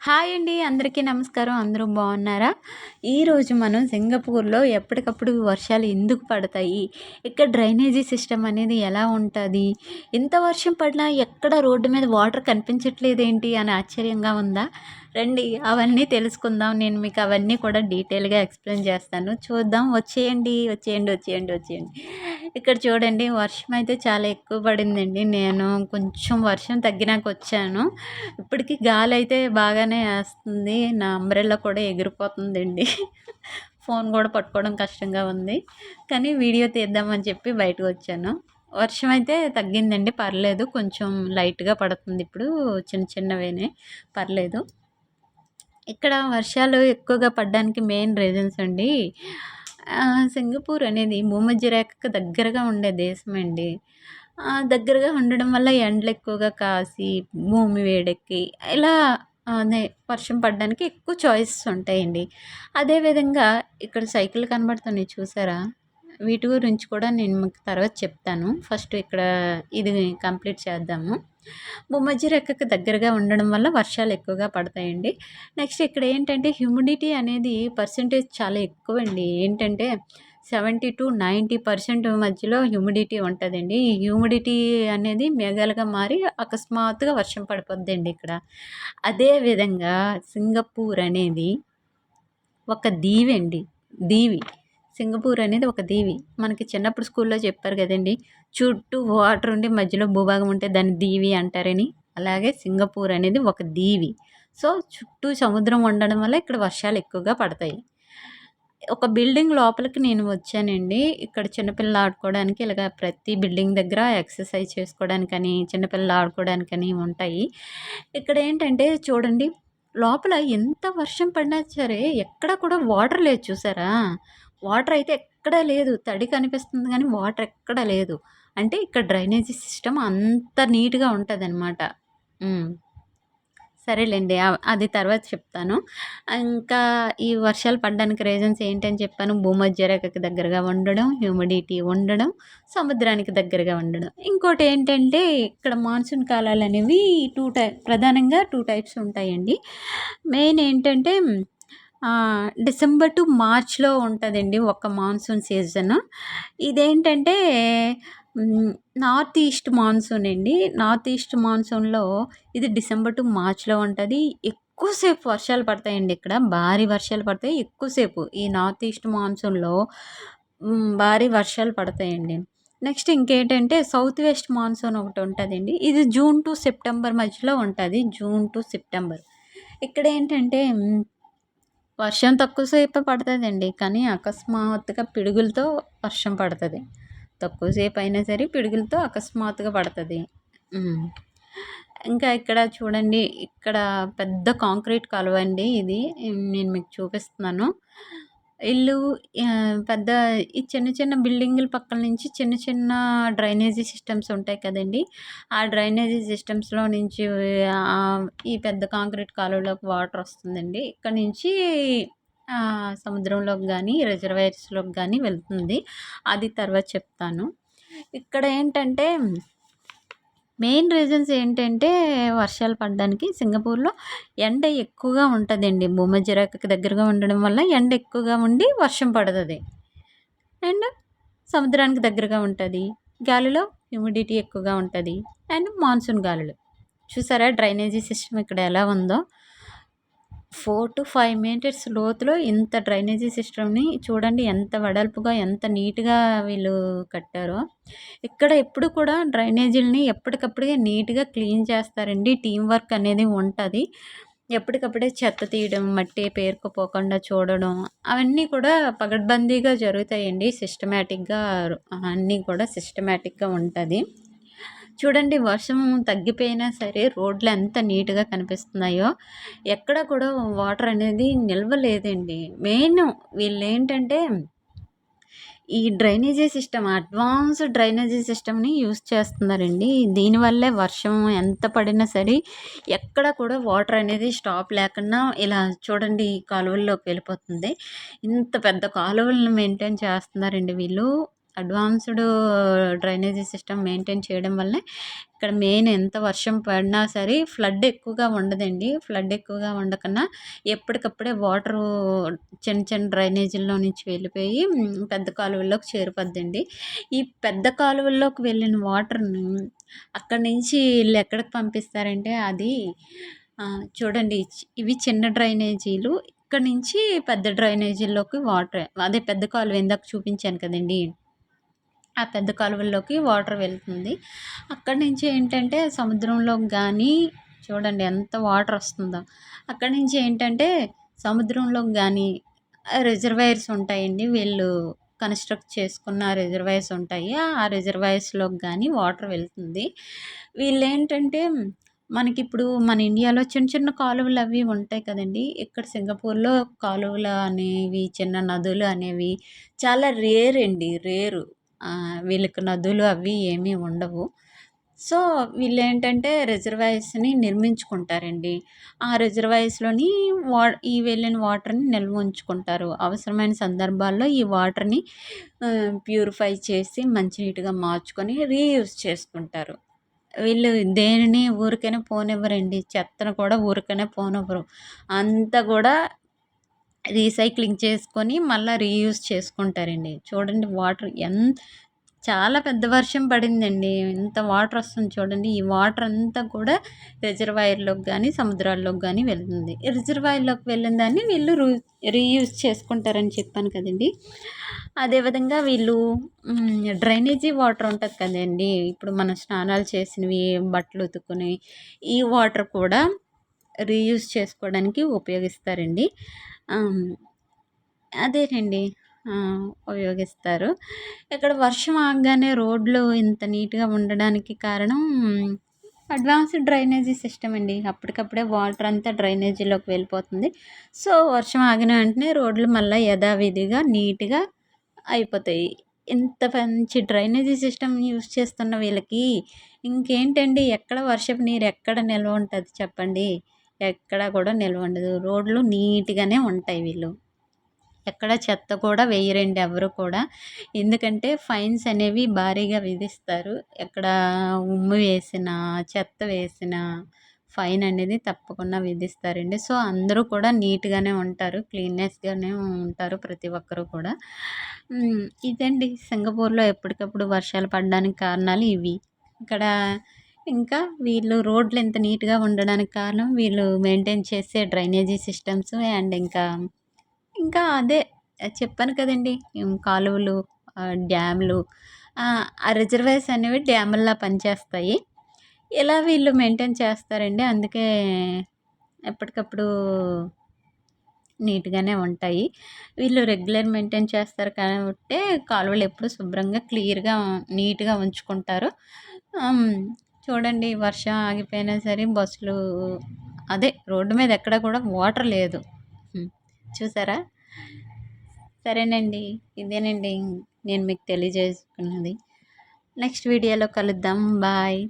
Hi అండి అందరికీ నమస్కారం. అందరూ బాగున్నారా? ఈరోజు మనం సింగపూర్లో ఎప్పటికప్పుడు వర్షాలు ఎందుకు పడతాయి? ఇక్కడ డ్రైనేజీ సిస్టమ్ అనేది ఎలా ఉంటుంది? ఇంత వర్షం పడినా ఎక్కడ రోడ్డు మీద వాటర్ కనిపించట్లేదు ఏంటి అని ఆశ్చర్యంగా ఉందా? రండి అవన్నీ తెలుసుకుందాం. నేను మీకు అవన్నీ కూడా డీటెయిల్గా ఎక్స్ప్లెయిన్ చేస్తాను. చూద్దాం. వచ్చేయండి వచ్చేయండి వచ్చేయండి వచ్చేయండి. ఇక్కడ చూడండి వర్షం అయితే చాలా ఎక్కువ పడిందండి. నేను కొంచెం వర్షం తగ్గినాక వచ్చాను. ఇప్పటికీ గాలి అయితే బాగానే వేస్తుంది. నా అంబ్రెల్లా కూడా ఎగిరిపోతుందండి. ఫోన్ కూడా పట్టుకోవడం కష్టంగా ఉంది. కానీ వీడియో తీద్దామని చెప్పి బయటకు వచ్చాను. వర్షం అయితే తగ్గిందండి. పర్లేదు. కొంచెం లైట్గా పడుతుంది ఇప్పుడు. చిన్న చిన్నవేనే. పర్లేదు. ఇక్కడ వర్షాలు ఎక్కువగా పడడానికి మెయిన్ రీజన్స్ అండి. సింగపూర్ అనేది భూమధ్యరేఖకు దగ్గరగా ఉండే దేశం అండి. దగ్గరగా ఉండడం వల్ల ఎండలు ఎక్కువగా కాసి భూమి వేడెక్కి ఇలా అదే వర్షం పడడానికి ఎక్కువ చాయిసెస్ ఉంటాయండి. అదేవిధంగా ఇక్కడ సైకిల్ కనబడుతున్నాయి చూసారా? వీటి గురించి కూడా నేను మీకు తర్వాత చెప్తాను. ఫస్ట్ ఇక్కడ ఇది కంప్లీట్ చేద్దాము. భూమధ్య రేఖకు దగ్గరగా ఉండడం వల్ల వర్షాలు ఎక్కువగా పడతాయండి. నెక్స్ట్ ఇక్కడ ఏంటంటే హ్యూమిడిటీ అనేది పర్సంటేజ్ చాలా ఎక్కువ అండి ఏంటంటే సెవెంటీ టు నైంటీ పర్సెంట్ మధ్యలో హ్యూమిడిటీ ఉంటుందండి. ఈ హ్యూమిడిటీ అనేది మేఘాలుగా మారి అకస్మాత్తుగా వర్షం పడిపోద్దండి ఇక్కడ. అదేవిధంగా సింగపూర్ అనేది ఒక దీవి అండి దీవి. సింగపూర్ అనేది ఒక దీవి. మనకి చిన్నప్పుడు స్కూల్లో చెప్పారు కదండి చుట్టూ వాటర్ ఉండి మధ్యలో భూభాగం ఉంటే దాన్ని దీవి అంటారని. అలాగే సింగపూర్ అనేది ఒక దీవి. సో చుట్టూ సముద్రం ఉండడం వల్ల ఇక్కడ వర్షాలు ఎక్కువగా పడతాయి. ఒక బిల్డింగ్ లోపలికి నేను వచ్చానండి. ఇక్కడ చిన్నపిల్లలు ఆడుకోవడానికి ఇలాగ ప్రతి బిల్డింగ్ దగ్గర ఎక్సర్సైజ్ చేసుకోవడానికని చిన్నపిల్లలు ఆడుకోవడానికని ఉంటాయి. ఇక్కడ ఏంటంటే చూడండి లోపల ఎంత వర్షం పడినా సరే ఎక్కడ కూడా వాటర్ లేదు చూసారా? వాటర్ అయితే ఎక్కడా లేదు. తడి కనిపిస్తుంది కానీ వాటర్ ఎక్కడా లేదు. అంటే ఇక్కడ డ్రైనేజీ సిస్టమ్ అంత నీట్గా ఉంటుంది అనమాట సరేలేండి. అది తర్వాత చెప్తాను. ఇంకా ఈ వర్షాలు పడడానికి రీజన్స్ ఏంటని చెప్పాను. భూమధ్యరేఖకి దగ్గరగా ఉండడం హ్యూమిడిటీ ఉండడం సముద్రానికి దగ్గరగా ఉండడం. ఇంకోటి ఏంటంటే ఇక్కడ మాన్సూన్ కాలాలు అనేవి టూ టై ప్రధానంగా టూ టైప్స్ ఉంటాయండి. మెయిన్ ఏంటంటే డిసెంబర్ టు మార్చ్లో ఉంటుందండి ఒక మాన్సూన్ సీజన్. ఇదేంటంటే నార్త్ ఈస్ట్ మాన్సూన్ అండి. నార్త్ ఈస్ట్ మాన్సూన్లో ఇది డిసెంబర్ టు మార్చ్లో ఉంటుంది. ఎక్కువసేపు వర్షాలు పడతాయండి ఇక్కడ. భారీ వర్షాలు పడతాయి. ఎక్కువసేపు ఈ నార్త్ ఈస్ట్ మాన్సూన్లో భారీ వర్షాలు పడతాయండి. నెక్స్ట్ ఇంకేంటంటే సౌత్ వెస్ట్ మాన్సూన్ ఒకటి ఉంటుందండి. ఇది జూన్ టు సెప్టెంబర్ మధ్యలో ఉంటుంది. June to September. ఇక్కడ ఏంటంటే వర్షం తక్కువసేపు పడుతుందండి. కానీ అకస్మాత్తుగా పిడుగులతో వర్షం పడుతుంది. తక్కువసేపు అయినా సరే పిడుగులతో అకస్మాత్తుగా పడుతుంది. ఇంకా ఇక్కడ చూడండి ఇక్కడ పెద్ద కాంక్రీట్ కాలువ అండి ఇది. నేను మీకు చూపిస్తున్నాను. ఇల్లు పెద్ద ఈ చిన్న చిన్న బిల్డింగుల పక్కల నుంచి చిన్న చిన్న డ్రైనేజీ సిస్టమ్స్ ఉంటాయి కదండి. ఆ డ్రైనేజీ సిస్టమ్స్లో నుంచి ఈ పెద్ద కాంక్రీట్ కాలువలోకి వాటర్ వస్తుందండి. ఇక్కడ నుంచి సముద్రంలోకి కానీ రిజర్వాయర్స్లోకి కానీ వెళ్తుంది. అది తర్వాత చెప్తాను. ఇక్కడ ఏంటంటే మెయిన్ రీజన్స్ ఏంటంటే వర్షాలు పడడానికి సింగపూర్లో ఎండ ఎక్కువగా ఉంటుందండి. భూమధ్యరేఖకి దగ్గరగా ఉండడం వల్ల ఎండ ఎక్కువగా ఉండి వర్షం పడుతుంది. అండ్ సముద్రానికి దగ్గరగా ఉంటుంది. గాలిలో హ్యూమిడిటీ ఎక్కువగా ఉంటుంది. అండ్ మాన్సూన్ గాలులు. చూసారా డ్రైనేజీ సిస్టమ్ ఇక్కడ ఎలా ఉందో? ఫోర్ టు ఫైవ్ మీటర్స్ లోతులో ఇంత డ్రైనేజీ సిస్టమ్ని చూడండి ఎంత వెడల్పుగా ఎంత నీట్గా వీళ్ళు కట్టారో. ఇక్కడ ఎప్పుడు కూడా డ్రైనేజీలని ఎప్పటికప్పుడే నీట్గా క్లీన్ చేస్తారండి. టీం వర్క్ అనేది ఉంటుంది. ఎప్పటికప్పుడే చెత్త తీయడం మట్టి పేరుకుపోకుండా చూడడం అవన్నీ కూడా పగడ్బందీగా జరుగుతాయండి. సిస్టమేటిక్గా అన్నీ కూడా సిస్టమేటిక్గా ఉంటుంది. చూడండి వర్షం తగ్గిపోయినా సరే రోడ్లు ఎంత నీట్గా కనిపిస్తున్నాయో. ఎక్కడ కూడా వాటర్ అనేది నిల్వలేదండి. మెయిన్ వీళ్ళు ఏంటంటే ఈ డ్రైనేజీ సిస్టమ్ అడ్వాన్స్ డ్రైనేజీ సిస్టమ్ని యూస్ చేస్తున్నారండి. దీనివల్లే వర్షం ఎంత పడినా సరే ఎక్కడ కూడా వాటర్ అనేది స్టాప్ లేకుండా ఇలా చూడండి కాలువల్లోకి వెళ్ళిపోతుంది. ఇంత పెద్ద కాలువలను మెయింటైన్ చేస్తున్నారండి వీళ్ళు. అడ్వాన్స్డ్ డ్రైనేజీ సిస్టమ్ మెయింటైన్ చేయడం వల్లే ఇక్కడ మెయిన్ ఎంత వర్షం పడినా సరే ఫ్లడ్ ఎక్కువగా ఉండదండి. ఫ్లడ్ ఎక్కువగా ఉండకన్నా ఎప్పటికప్పుడే వాటరు చిన్న చిన్న డ్రైనేజీల్లో నుంచి వెళ్ళిపోయి పెద్ద కాలువల్లోకి చేరిపోద్దండి. ఈ పెద్ద కాలువల్లోకి వెళ్ళిన వాటర్ని అక్కడి నుంచి వీళ్ళు ఎక్కడికి పంపిస్తారంటే అది చూడండి ఇవి చిన్న డ్రైనేజీలు. ఇక్కడ నుంచి పెద్ద డ్రైనేజీల్లోకి వాటర్ అదే పెద్ద కాలువ ఇందాక చూపించాను కదండి. ఆ పెద్ద కాలువల్లోకి వాటర్ వెళ్తుంది. అక్కడి నుంచి ఏంటంటే సముద్రంలోకి కానీ చూడండి ఎంత వాటర్ వస్తుందో. అక్కడి నుంచి ఏంటంటే సముద్రంలోకి కానీ రిజర్వాయర్స్ ఉంటాయండి. వీళ్ళు కన్స్ట్రక్ట్ చేసుకున్న రిజర్వాయర్స్ ఉంటాయి. ఆ రిజర్వాయర్స్లోకి కానీ వాటర్ వెళ్తుంది. వీళ్ళు ఏంటంటే మనకి ఇప్పుడు మన ఇండియాలో చిన్న చిన్న కాలువలు అవి ఉంటాయి కదండి. ఇక్కడ సింగపూర్లో కాలువలు అనేవి చిన్న నదులు అనేవి చాలా రేర్ అండి. రేరు. వీళ్ళకి నదులు అవి ఏమీ ఉండవు. సో వీళ్ళు ఏంటంటే రిజర్వాయర్స్ని నిర్మించుకుంటారండి. ఆ రిజర్వాయర్స్లోని వా ఈ వెళ్ళిన వాటర్ని నిల్వ ఉంచుకుంటారు. అవసరమైన సందర్భాల్లో ఈ వాటర్ని ప్యూరిఫై చేసి మంచినీటిగా మార్చుకొని రీయూజ్ చేసుకుంటారు. వీళ్ళు దేనిని ఊరికనే పోనివ్వరండి. చెత్తను కూడా ఊరికనే పోనివ్వరు. అంతా కూడా రీసైక్లింగ్ చేసుకొని మళ్ళీ రీయూజ్ చేసుకుంటారండి. చూడండి వాటర్ ఎంత చాలా పెద్ద వర్షం పడిందండి. ఎంత వాటర్ వస్తుంది చూడండి. ఈ వాటర్ అంతా కూడా రిజర్వాయర్లోకి కానీ సముద్రాల్లోకి కానీ వెళ్తుంది. రిజర్వాయర్లోకి వెళ్ళిన దాన్ని వీళ్ళు రూ రీయూజ్ చేసుకుంటారని చెప్పాను కదండి. అదేవిధంగా వీళ్ళు డ్రైనేజీ వాటర్ ఉంటుంది కదండి. ఇప్పుడు మనం స్నానాలు చేసినవి బట్టలు ఉతుక్కుని ఈ వాటర్ కూడా రీయూజ్ చేసుకోవడానికి ఉపయోగిస్తారండి. అదేనండి. ఉపయోగిస్తారు. ఇక్కడ వర్షం ఆగగానే రోడ్లు ఇంత నీట్గా ఉండడానికి కారణం అడ్వాన్స్డ్ డ్రైనేజీ సిస్టమ్ అండి. అప్పటికప్పుడే వాటర్ అంతా డ్రైనేజీలోకి వెళ్ళిపోతుంది. సో వర్షం ఆగిన వెంటనే రోడ్లు మళ్ళీ యథావిధిగా నీట్గా అయిపోతాయి. ఇంత మంచి డ్రైనేజీ సిస్టమ్ యూస్ చేస్తున్న వీళ్ళకి ఇంకేంటండి? ఎక్కడ వర్షపు నీరు ఎక్కడ నిల్వ ఉంటుంది చెప్పండి? ఎక్కడ కూడా నిల్వ ఉండదు. రోడ్లు నీట్గానే ఉంటాయి వీళ్ళు. ఎక్కడ చెత్త కూడా వేయరండి ఎవరు కూడా. ఎందుకంటే ఫైన్స్ అనేవి భారీగా విధిస్తారు. ఎక్కడ ఉమ్ము వేసినా చెత్త వేసినా ఫైన్ అనేది తప్పకుండా విధిస్తారండి. సో అందరూ కూడా నీట్గానే ఉంటారు. క్లీన్నెస్గానే ఉంటారు ప్రతి ఒక్కరు కూడా. ఇదండి సింగపూర్లో ఎప్పటికప్పుడు వర్షాలు పడడానికి కారణాలు ఇవి. ఇక్కడ ఇంకా వీళ్ళు రోడ్లు ఎంత నీట్గా ఉండడానికి కారణం వీళ్ళు మెయింటైన్ చేసే డ్రైనేజీ సిస్టమ్స్ అండ్ ఇంకా ఇంకా అదే చెప్పాను కదండి కాలువలు డ్యామ్లు ఆ రిజర్వాయర్స్ అనేవి డ్యాముల్లా పనిచేస్తాయి. ఇలా వీళ్ళు మెయింటైన్ చేస్తారండి? అందుకే ఎప్పటికప్పుడు నీట్గానే ఉంటాయి. వీళ్ళు రెగ్యులర్ మెయింటైన్ చేస్తారు కాబట్టి కాలువలు ఎప్పుడు శుభ్రంగా క్లియర్గా నీట్గా ఉంచుకుంటారు. చూడండి వర్షం ఆగిపోయినా సరే బస్సులు అదే రోడ్డు మీద ఎక్కడ కూడా వాటర్ లేదు. చూసారా? సరేనండి ఇదేనండి నేను మీకు తెలియజేసుకున్నది. నెక్స్ట్ వీడియోలో కలుద్దాం. బాయ్.